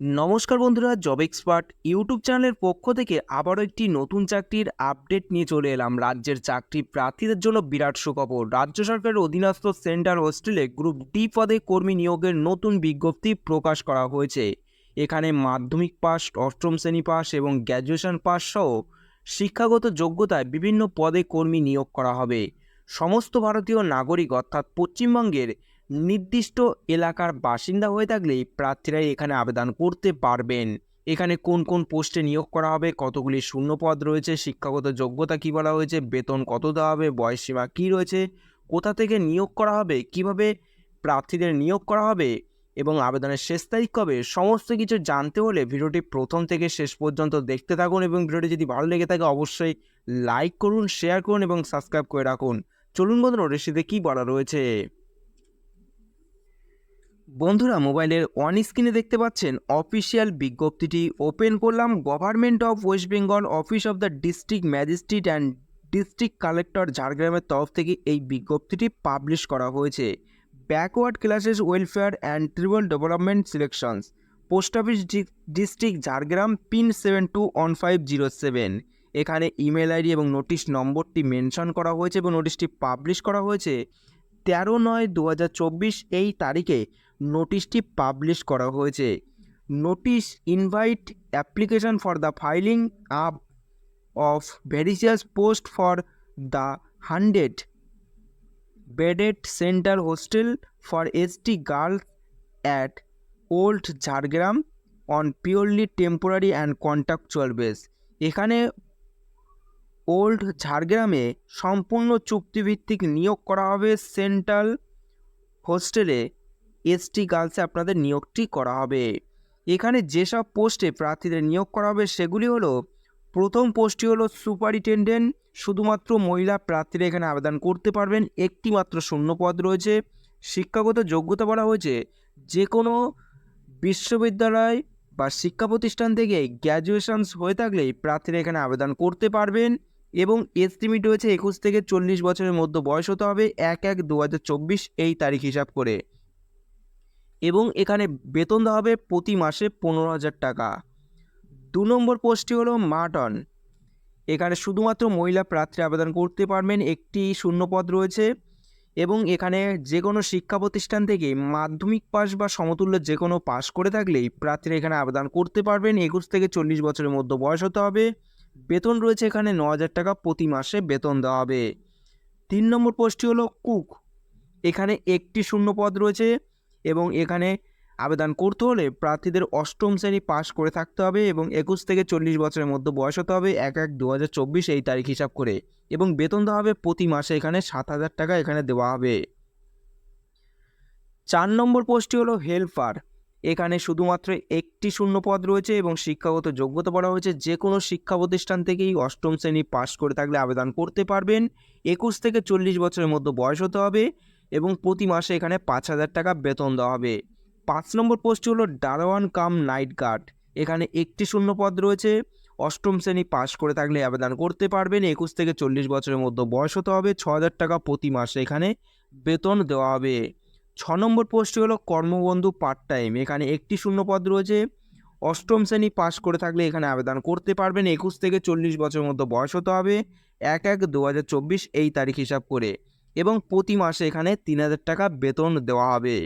নমস্কার বন্ধুরা job expert YouTube চ্যানেলের পক্ষ থেকে আবারও একটি নতুন চাকরির আপডেট নিয়ে চলে এলাম। রাজ্যের চাকরি প্রার্থীদের জন্য বিরাট সুখবর। রাজ্য সরকারের অধীনস্থ সেন্ট্রাল হোস্টেলে গ্রুপ ডি পদে কর্মী নিয়োগের নতুন বিজ্ঞপ্তি প্রকাশ করা হয়েছে। এখানে মাধ্যমিক পাস অষ্টম শ্রেণি পাস এবং গ্র্যাজুয়েশন পাস সহ শিক্ষাগত যোগ্যতায় বিভিন্ন পদে কর্মী নিয়োগ করা হবে। সমস্ত ভারতীয় নাগরিক অর্থাৎ পশ্চিমবঙ্গের নির্দিষ্ট এলাকার বাসিন্দা হয়ে থাকলেই প্রার্থীরাই এখানে আবেদন করতে পারবেন। এখানে কোন কোন পোস্টে নিয়োগ করা হবে, কতগুলি শূন্য পদ রয়েছে, শিক্ষাগত যোগ্যতা কী বলা হয়েছে, বেতন কত দেওয়া হবে বয়সসীমা কী রয়েছে, কোথা থেকে নিয়োগ করা হবে, কীভাবে প্রার্থীদের নিয়োগ করা হবে এবং আবেদনের শেষ তারিখ কবে, সমস্ত কিছু জানতে হলে ভিডিওটি প্রথম থেকে শেষ পর্যন্ত দেখতে থাকুন এবং ভিডিওটি যদি ভালো লেগে থাকে অবশ্যই লাইক করুন, শেয়ার করুন এবং সাবস্ক্রাইব করে রাখুন। চলুন বন্ধুরা রেসিতে কী বলা রয়েছে? বন্ধুরা, মোবাইলের অন স্ক্রিনে দেখতে পাচ্ছেন অফিসিয়াল বিজ্ঞপ্তিটি ওপেন করলাম। Government of West Bengal office of the district magistrate and district collector ঝাড়গ্রামের তরফ থেকে এই বিজ্ঞপ্তিটি পাবলিশ করা হয়েছে। Backward classes welfare and tribal development selections post office district Jhargram pin seven two one five zero seven এখানে email ID এবং notice নম্বরটি মেনশন করা হয়েছে এবং নোটিশটি পাবলিশ করা হয়েছে। তেরো নয় দু এই তারিখে নোটিশটি পাবলিশ করা হয়েছে। Notice invite application for the filing up of various post for the hundred bedded centre hostel for ST girls at old Jhargram on purely temporary and contractual basis এখানে ওল্ড ঝাড়গ্রামে সম্পূর্ণ চুক্তিভিত্তিক নিয়োগ করা হবে সেন্ট্রাল হোস্টেলে এসটি গার্লসে আপনাদের নিয়োগটি করা হবে। এখানে যেসব পোস্টে প্রার্থীদের নিয়োগ করা হবে, সেগুলি হলো, প্রথম পোস্টটি হলো সুপারিনটেন্ডেন্ট, শুধুমাত্র মহিলা প্রার্থীরা এখানে আবেদন করতে পারবেন একটি মাত্র শূন্য পদ রয়েছে। শিক্ষাগত যোগ্যতা বলা হয়েছে যে কোনো বিশ্ববিদ্যালয় বা শিক্ষা প্রতিষ্ঠান থেকে গ্র্যাজুয়েশনস হয়ে থাকলেই প্রার্থীরা এখানে আবেদন করতে পারবেন এবং এজ লিমিট রয়েছে একুশ থেকে চল্লিশ বছরের মধ্যে বয়স হতে হবে, এক এক দু এই তারিখ হিসাব করে। এবং এখানে বেতন দেওয়া হবে প্রতি মাসে পনেরো হাজার টাকা। দু নম্বর পোস্টটি হলো মাটন এখানে শুধুমাত্র মহিলা প্রার্থী আবেদন করতে পারবেন, একটি শূন্যপদ রয়েছে এবং এখানে যে কোনো শিক্ষা প্রতিষ্ঠান থেকে মাধ্যমিক পাস বা সমতুল্য যে কোনো পাস করে থাকলেই প্রার্থীরা এখানে আবেদন করতে পারবেন। একুশ থেকে চল্লিশ বছরের মধ্যে বয়স হতে হবে। বেতন রয়েছে এখানে ন হাজার টাকা প্রতি মাসে বেতন দেওয়া হবে। তিন নম্বর পোস্টটি হলো কুক। এখানে একটি শূন্য পদ রয়েছে এবং এখানে আবেদন করতে হলে প্রার্থীদের অষ্টম শ্রেণি পাস করে থাকতে হবে এবং একুশ থেকে চল্লিশ বছরের মধ্যে বয়স হতে হবে এক এক দু এই তারিখ হিসাব করে এবং বেতন দেওয়া হবে প্রতি মাসে এখানে সাত হাজার টাকা এখানে দেওয়া হবে। চার নম্বর পোস্টটি হলো হেল্পার এখানে শুধুমাত্র একটি শূন্য পদ রয়েছে এবং শিক্ষাগত যোগ্যতা বলা হয়েছে। যে কোনো শিক্ষা প্রতিষ্ঠান থেকেই অষ্টম শ্রেণি পাস করে থাকলে আবেদন করতে পারবেন। একুশ থেকে চল্লিশ বছরের মধ্যে বয়স হতে হবে এবং প্রতি মাসে এখানে পাঁচ হাজার টাকা বেতন দেওয়া হবে। পাঁচ নম্বর পোস্টটি হলো দারোয়ান কাম নাইট গার্ড। এখানে একটি শূন্য পদ রয়েছে। অষ্টম শ্রেণি পাস করে থাকলে আবেদন করতে পারবেন। একুশ থেকে চল্লিশ বছরের মধ্যে বয়স হতে হবে। ছ হাজার টাকা প্রতি মাসে এখানে বেতন দেওয়া হবে। ছ নম্বর পোস্টটি হলো কর্মবন্ধু পার্ট টাইম। এখানে একটি শূন্য পদ রয়েছে। অষ্টম শ্রেণি পাস করে থাকলে এখানে আবেদন করতে পারবেন। একুশ থেকে চল্লিশ বছরের মধ্যে বয়স হতে হবে। এক এক দু হাজার চব্বিশ এই তারিখ হিসাব করে। এবং প্রতি মাসে এখানে তিন হাজার টাকা বেতন দেওয়া হবে।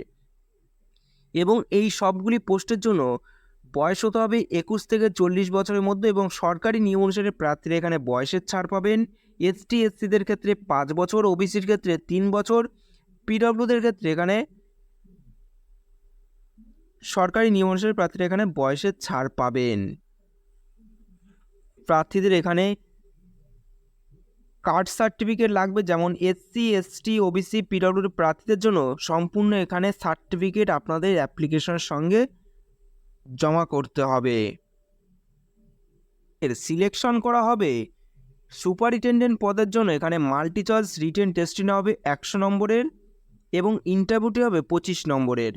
এবং এই সবগুলি পোস্টের জন্য বয়স হতে হবে একুশ থেকে চল্লিশ বছরের মধ্যে এবং সরকারি নিয়ম অনুসারে প্রার্থীরা এখানে বয়সের ছাড় পাবেন। এসটি এসসিদের ক্ষেত্রে পাঁচ বছর, ওবিসির ক্ষেত্রে তিন বছর পিডব্লিউদের ক্ষেত্রে এখানে সরকারি নিয়ম অনুসারে প্রার্থীরা এখানে বয়সের ছাড় পাবেন। প্রার্থীদের এখানে কার্ড সার্টিফিকেট লাগবে, যেমন এসসি এসটি ওবিসি পিডব্লিউডি প্রার্থীদের জন্য সম্পূর্ণ এখানে সার্টিফিকেট আপনাদের অ্যাপ্লিকেশনের সঙ্গে জমা করতে হবে। এর সিলেকশন করা হবে। সুপারিনটেন্ডেন্ট পদের জন্য এখানে মাল্টি চয়েস রিটেন টেস্টিং হবে একশো নম্বরের এবং ইন্টারভিউটি হবে পঁচিশ নম্বরের।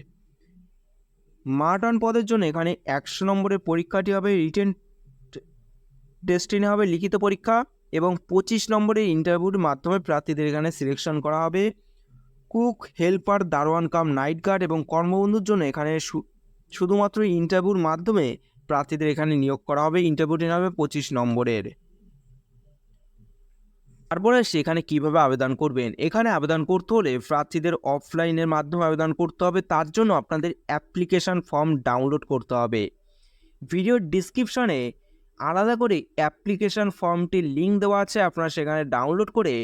মার্টন পদের জন্য এখানে একশো নম্বরের পরীক্ষাটি হবে, রিটেন টেস্টিনে হবে, লিখিত পরীক্ষা। এবং পঁচিশ নম্বরের ইন্টারভিউর মাধ্যমে প্রার্থীদের এখানে সিলেকশন করা হবে। কুক হেল্পার দারোয়ান কাম নাইট গার্ড এবং কর্মবন্ধুর জন্য এখানে শুধুমাত্র ইন্টারভিউর মাধ্যমে প্রার্থীদের এখানে নিয়োগ করা হবে। ইন্টারভিউটি হবে পঁচিশ নম্বরের। তারপরে সেখানে কীভাবে আবেদন করবেন? এখানে আবেদন করতে হলে প্রার্থীদের অফলাইনের মাধ্যমে আবেদন করতে হবে। তার জন্য আপনাদের অ্যাপ্লিকেশন ফর্ম ডাউনলোড করতে হবে। ভিডিওর ডিসক্রিপশনে আলাদা করে অ্যাপ্লিকেশন ফর্মটির লিঙ্ক দেওয়া আছে, আপনারা সেখানে ডাউনলোড করে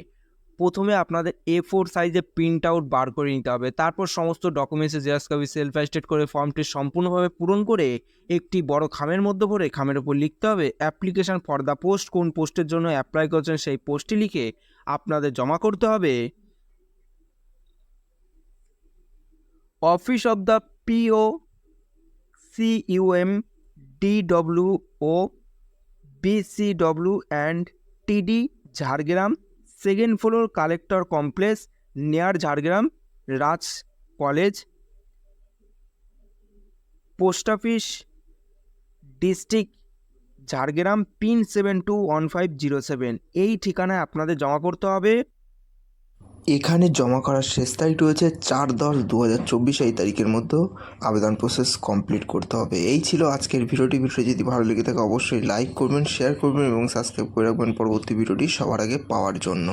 প্রথমে আপনাদের এ ফোর সাইজে প্রিন্ট আউট বার করে নিতে হবে। তারপর সমস্ত ডকুমেন্টসে জেরক্স কপি সেলফ অ্যাস্টেড করে ফর্মটি সম্পূর্ণভাবে পূরণ করে একটি বড় খামের মধ্যে ভরে খামের উপর লিখতে হবে। অ্যাপ্লিকেশন ফর দ্য পোস্ট কোন পোস্টের জন্য অ্যাপ্লাই করছেন সেই পোস্টটি লিখে আপনাদের জমা করতে হবে। Office of the PO CUM DW O BCW and TD Jhargram second floor collector complex near Jhargram Raj college post office district Jhargram pin seven two one five zero seven এই ঠিকানায় আপনাদের জমা করতে হবে। এখানে জমা করার শেষ তারিখ রয়েছে চার দশ দু হাজার চব্বিশ এই তারিখের মধ্যে আবেদন প্রসেস কমপ্লিট করতে হবে। এই ছিল আজকের ভিডিওটি। ভিডিও যদি ভালো লেগে থাকে অবশ্যই লাইক করবেন শেয়ার করবেন এবং সাবস্ক্রাইব করে রাখবেন। পরবর্তী ভিডিওটি সবার আগে পাওয়ার জন্য।